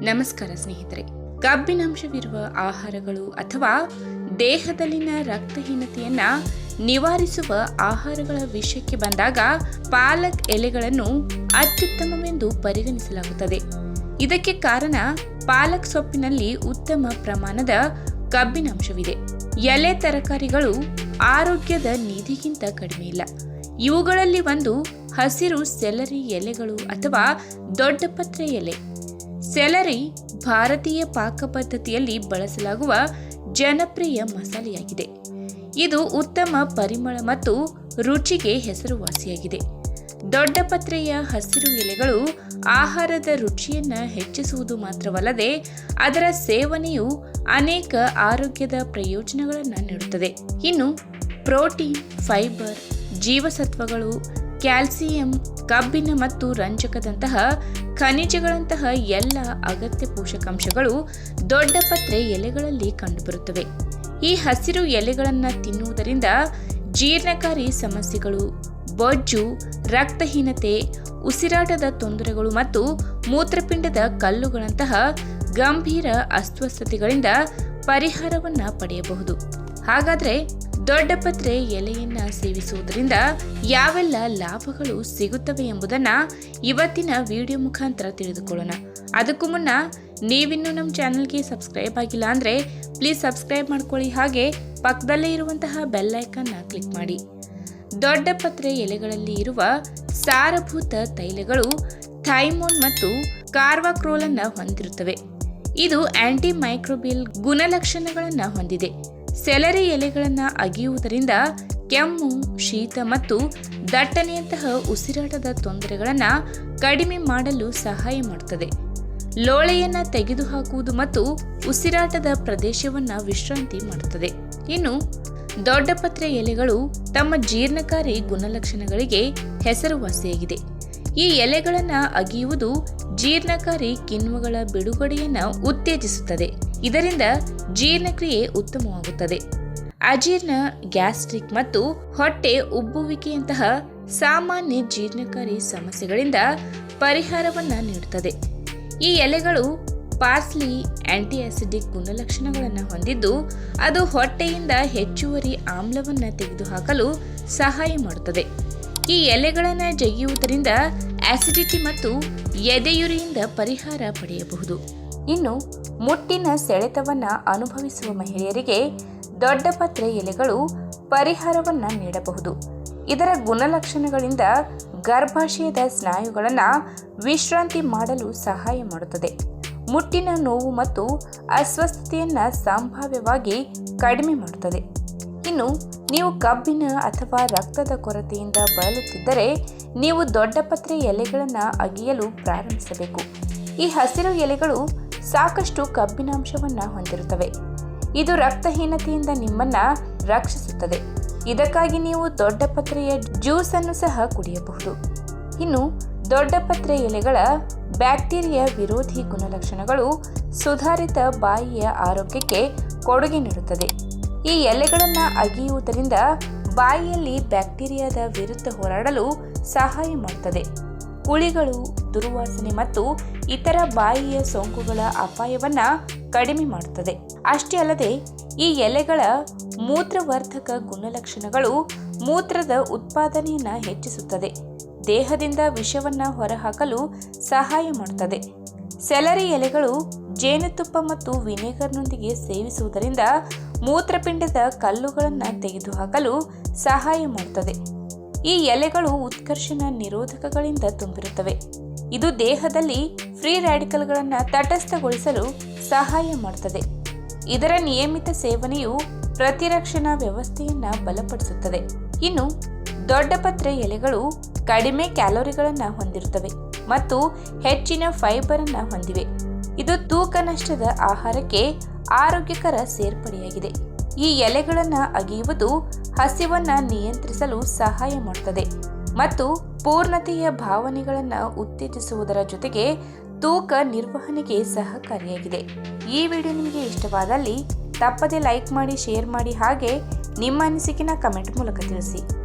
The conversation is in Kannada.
ನಮಸ್ಕಾರ ಸ್ನೇಹಿತರೆ. ಕಬ್ಬಿನಾಂಶವಿರುವ ಆಹಾರಗಳು ಅಥವಾ ದೇಹದಲ್ಲಿನ ರಕ್ತಹೀನತೆಯನ್ನ ನಿವಾರಿಸುವ ಆಹಾರಗಳ ವಿಷಯಕ್ಕೆ ಬಂದಾಗ ಪಾಲಕ್ ಎಲೆಗಳನ್ನು ಅತ್ಯುತ್ತಮವೆಂದು ಪರಿಗಣಿಸಲಾಗುತ್ತದೆ. ಇದಕ್ಕೆ ಕಾರಣ ಪಾಲಕ್ ಸೊಪ್ಪಿನಲ್ಲಿ ಉತ್ತಮ ಪ್ರಮಾಣದ ಕಬ್ಬಿನಾಂಶವಿದೆ ಎಲೆ ತರಕಾರಿಗಳು ಆರೋಗ್ಯದ ನಿಧಿಗಿಂತ ಕಡಿಮೆ ಇಲ್ಲ. ಇವುಗಳಲ್ಲಿ ಒಂದು ಹಸಿರು ಸೆಲರಿ ಎಲೆಗಳು ಅಥವಾ ದೊಡ್ಡ ಪತ್ರೆ ಎಲೆ. ಸೆಲರಿ ಭಾರತೀಯ ಪಾಕ ಪದ್ಧತಿಯಲ್ಲಿ ಬಳಸಲಾಗುವ ಜನಪ್ರಿಯ ಮಸಾಲೆಯಾಗಿದೆ. ಇದು ಉತ್ತಮ ಪರಿಮಳ ಮತ್ತು ರುಚಿಗೆ ಹೆಸರುವಾಸಿಯಾಗಿದೆ. ದೊಡ್ಡ ಪತ್ರೆಯ ಹಸಿರು ಎಲೆಗಳು ಆಹಾರದ ರುಚಿಯನ್ನು ಹೆಚ್ಚಿಸುವುದು ಮಾತ್ರವಲ್ಲದೆ ಅದರ ಸೇವನೆಯು ಅನೇಕ ಆರೋಗ್ಯದ ಪ್ರಯೋಜನಗಳನ್ನು ನೀಡುತ್ತದೆ. ಇನ್ನು ಪ್ರೋಟೀನ್, ಫೈಬರ್, ಜೀವಸತ್ವಗಳು ಕ್ಯಾಲ್ಸಿಯಂ, ಕಬ್ಬಿಣ ಮತ್ತು ರಂಜಕದಂತಹ ಖನಿಜಗಳಂತಹ ಎಲ್ಲ ಅಗತ್ಯ ಪೋಷಕಾಂಶಗಳು ದೊಡ್ಡ ಪತ್ರೆ ಎಲೆಗಳಲ್ಲಿ ಕಂಡುಬರುತ್ತವೆ. ಈ ಹಸಿರು ಎಲೆಗಳನ್ನು ತಿನ್ನುವುದರಿಂದ ಜೀರ್ಣಕಾರಿ ಸಮಸ್ಯೆಗಳು, ಬೊಜ್ಜು, ರಕ್ತಹೀನತೆ, ಉಸಿರಾಟದ ತೊಂದರೆಗಳು ಮತ್ತು ಮೂತ್ರಪಿಂಡದ ಕಲ್ಲುಗಳಂತಹ ಗಂಭೀರ ಅಸ್ವಸ್ಥತೆಗಳಿಂದ ಪರಿಹಾರವನ್ನು ಪಡೆಯಬಹುದು. ಹಾಗಾದ್ರೆ ದೊಡ್ಡ ಪತ್ರೆ ಎಲೆಯನ್ನ ಸೇವಿಸುವುದರಿಂದ ಯಾವೆಲ್ಲ ಲಾಭಗಳು ಸಿಗುತ್ತವೆ ಎಂಬುದನ್ನ ಇವತ್ತಿನ ವಿಡಿಯೋ ಮುಖಾಂತರ ತಿಳಿದುಕೊಳ್ಳೋಣ. ಅದಕ್ಕೂ ಮುನ್ನ ನೀವಿನ್ನೂ ನಮ್ಮ ಚಾನಲ್ಗೆ ಸಬ್ಸ್ಕ್ರೈಬ್ ಆಗಿಲ್ಲ ಅಂದ್ರೆ ಪ್ಲೀಸ್ ಸಬ್ಸ್ಕ್ರೈಬ್ ಮಾಡ್ಕೊಳ್ಳಿ ಹಾಗೆ ಪಕ್ಕದಲ್ಲೇ ಇರುವಂತಹ ಬೆಲ್ ಐಕನ್ನ ಕ್ಲಿಕ್ ಮಾಡಿ. ದೊಡ್ಡಪತ್ರೆ ಎಲೆಗಳಲ್ಲಿ ಇರುವ ಸಾರಭೂತ ತೈಲಗಳು ಥೈಮೋನ್ ಮತ್ತು ಕಾರ್ವಾಕ್ರೋಲ್ ಅನ್ನ ಹೊಂದಿರುತ್ತವೆ. ಇದು ಆಂಟಿ ಮೈಕ್ರೋಬಿಯಲ್ ಗುಣಲಕ್ಷಣಗಳನ್ನು ಹೊಂದಿದೆ. ಸೆಲರಿ ಎಲೆಗಳನ್ನು ಅಗಿಯುವುದರಿಂದ ಕೆಮ್ಮು, ಶೀತ ಮತ್ತು ದಟ್ಟಣೆಯಂತಹ ಉಸಿರಾಟದ ತೊಂದರೆಗಳನ್ನು ಕಡಿಮೆ ಮಾಡಲು ಸಹಾಯ ಮಾಡುತ್ತದೆ ಲೋಳೆಯನ್ನು ತೆಗೆದುಹಾಕುವುದು ಮತ್ತು ಉಸಿರಾಟದ ಪ್ರದೇಶವನ್ನು ವಿಶ್ರಾಂತಿ ಮಾಡುತ್ತದೆ ಇನ್ನು, ದೊಡ್ಡಪತ್ರೆ ಎಲೆಗಳು ತಮ್ಮ ಜೀರ್ಣಕಾರಿ ಗುಣಲಕ್ಷಣಗಳಿಗೆ ಹೆಸರುವಾಸಿಯಾಗಿದೆ. ಈ ಎಲೆಗಳನ್ನು ಅಗಿಯುವುದು ಜೀರ್ಣಕಾರಿ ಕಿಣ್ವಗಳ ಬಿಡುಗಡೆಯನ್ನು ಉತ್ತೇಜಿಸುತ್ತದೆ. ಇದರಿಂದ ಜೀರ್ಣಕ್ರಿಯೆ ಉತ್ತಮವಾಗುತ್ತದೆ. ಅಜೀರ್ಣ, ಗ್ಯಾಸ್ಟ್ರಿಕ್ ಮತ್ತು ಹೊಟ್ಟೆ ಉಬ್ಬುವಿಕೆಯಂತಹ ಸಾಮಾನ್ಯ ಜೀರ್ಣಕಾರಿ ಸಮಸ್ಯೆಗಳಿಂದ ಪರಿಹಾರವನ್ನು ನೀಡುತ್ತದೆ. ಈ ಎಲೆಗಳು ಪಾರ್ಸ್ಲಿ ಆಂಟಿ ಆಸಿಡಿಕ್ ಗುಣಲಕ್ಷಣಗಳನ್ನು ಹೊಂದಿದ್ದು, ಅದು ಹೊಟ್ಟೆಯಿಂದ ಹೆಚ್ಚುವರಿ ಆಮ್ಲವನ್ನು ತೆಗೆದುಹಾಕಲು ಸಹಾಯ ಮಾಡುತ್ತದೆ. ಈ ಎಲೆಗಳನ್ನು ಜಗಿಯುವುದರಿಂದ ಆಸಿಡಿಟಿ ಮತ್ತು ಎದೆಯುರಿಯಿಂದ ಪರಿಹಾರ ಪಡೆಯಬಹುದು. ಇನ್ನು ಮುಟ್ಟಿನ ಸೆಳೆತವನ್ನು ಅನುಭವಿಸುವ ಮಹಿಳೆಯರಿಗೆ ದೊಡ್ಡ ಪತ್ರೆ ಎಲೆಗಳು ಪರಿಹಾರವನ್ನು ನೀಡಬಹುದು. ಇದರ ಗುಣಲಕ್ಷಣಗಳಿಂದ ಗರ್ಭಾಶಯದ ಸ್ನಾಯುಗಳನ್ನು ವಿಶ್ರಾಂತಿ ಮಾಡಲು ಸಹಾಯ ಮಾಡುತ್ತದೆ. ಮುಟ್ಟಿನ ನೋವು ಮತ್ತು ಅಸ್ವಸ್ಥತೆಯನ್ನು ಸಂಭಾವ್ಯವಾಗಿ ಕಡಿಮೆ ಮಾಡುತ್ತದೆ. ಇನ್ನು ನೀವು ಕಬ್ಬಿನ ಅಥವಾ ರಕ್ತದ ಕೊರತೆಯಿಂದ ಬಳಲುತ್ತಿದ್ದರೆ ನೀವು ದೊಡ್ಡಪತ್ರೆ ಎಲೆಗಳನ್ನು ಅಗಿಯಲು ಪ್ರಾರಂಭಿಸಬೇಕು. ಈ ಹಸಿರು ಎಲೆಗಳು ಸಾಕಷ್ಟು ಕಬ್ಬಿನಾಂಶವನ್ನು ಹೊಂದಿರುತ್ತವೆ. ಇದು ರಕ್ತಹೀನತೆಯಿಂದ ನಿಮ್ಮನ್ನು ರಕ್ಷಿಸುತ್ತದೆ. ಇದಕ್ಕಾಗಿ ನೀವು ದೊಡ್ಡಪತ್ರೆಯ ಜ್ಯೂಸನ್ನು ಸಹ ಕುಡಿಯಬಹುದು. ಇನ್ನು ದೊಡ್ಡಪತ್ರೆ ಎಲೆಗಳ ಬ್ಯಾಕ್ಟೀರಿಯಾ ವಿರೋಧಿ ಗುಣಲಕ್ಷಣಗಳು ಸುಧಾರಿತ ಬಾಯಿಯ ಆರೋಗ್ಯಕ್ಕೆ ಕೊಡುಗೆ ನೀಡುತ್ತದೆ. ಈ ಎಲೆಗಳನ್ನು ಅಗಿಯುವುದರಿಂದ ಬಾಯಿಯಲ್ಲಿ ಬ್ಯಾಕ್ಟೀರಿಯಾದ ವಿರುದ್ಧ ಹೋರಾಡಲು ಸಹಾಯ ಮಾಡುತ್ತದೆ ಕುಳಿಗಳು ದುರ್ವಾಸನೆ ಮತ್ತು ಇತರ ಬಾಯಿಯ ಸೋಂಕುಗಳ ಅಪಾಯವನ್ನು ಕಡಿಮೆ ಮಾಡುತ್ತದೆ ಅಷ್ಟೇ ಅಲ್ಲದೆ, ಈ ಎಲೆಗಳ ಮೂತ್ರವರ್ಧಕ ಗುಣಲಕ್ಷಣಗಳು ಮೂತ್ರದ ಉತ್ಪಾದನೆಯನ್ನು ಹೆಚ್ಚಿಸುತ್ತದೆ. ದೇಹದಿಂದ ವಿಷವನ್ನು ಹೊರಹಾಕಲು ಸಹಾಯ ಮಾಡುತ್ತದೆ ಸೆಲರಿ ಎಲೆಗಳು ಜೇನುತುಪ್ಪ ಮತ್ತು ವಿನೆಗರ್ನೊಂದಿಗೆ ಸೇವಿಸುವುದರಿಂದ ಮೂತ್ರಪಿಂಡದ ಕಲ್ಲುಗಳನ್ನು ತೆಗೆದುಹಾಕಲು ಸಹಾಯ ಮಾಡುತ್ತದೆ ಈ ಎಲೆಗಳು ಉತ್ಕರ್ಷಣ ನಿರೋಧಕಗಳಿಂದ ತುಂಬಿರುತ್ತವೆ. ಇದು ದೇಹದಲ್ಲಿ ಫ್ರೀ ರ್ಯಾಡಿಕಲ್ಗಳನ್ನು ತಟಸ್ಥಗೊಳಿಸಲು ಸಹಾಯ ಮಾಡುತ್ತದೆ ಇದರ ನಿಯಮಿತ ಸೇವನೆಯು ಪ್ರತಿರಕ್ಷಣಾ ವ್ಯವಸ್ಥೆಯನ್ನು ಬಲಪಡಿಸುತ್ತದೆ. ಇನ್ನು ದೊಡ್ಡ ಪತ್ರೆ ಎಲೆಗಳು ಕಡಿಮೆ ಕ್ಯಾಲೋರಿಗಳನ್ನು ಹೊಂದಿರುತ್ತವೆ ಮತ್ತು ಹೆಚ್ಚಿನ ಫೈಬರ್ ಅನ್ನ ಹೊಂದಿವೆ. ಇದು ತೂಕ ನಷ್ಟದ ಆಹಾರಕ್ಕೆ ಆರೋಗ್ಯಕರ ಸೇರ್ಪಡೆಯಾಗಿದೆ. ಈ ಎಲೆಗಳನ್ನು ಅಗಿಯುವುದು ಹಸಿವನ್ನ ನಿಯಂತ್ರಿಸಲು ಸಹಾಯ ಮಾಡುತ್ತದೆ ಮತ್ತು ಪೂರ್ಣತೆಯ ಭಾವನೆಗಳನ್ನು ಉತ್ತೇಜಿಸುವುದರ ಜೊತೆಗೆ ತೂಕ ನಿರ್ವಹಣೆಗೆ ಸಹಕಾರಿಯಾಗಿದೆ. ಈ ವಿಡಿಯೋ ನಿಮಗೆ ಇಷ್ಟವಾದಲ್ಲಿ ತಪ್ಪದೆ ಲೈಕ್ ಮಾಡಿ, ಶೇರ್ ಮಾಡಿ ಹಾಗೆ ನಿಮ್ಮ ಅನಿಸಿಕೆನ ಕಮೆಂಟ್ ಮೂಲಕ ತಿಳಿಸಿ.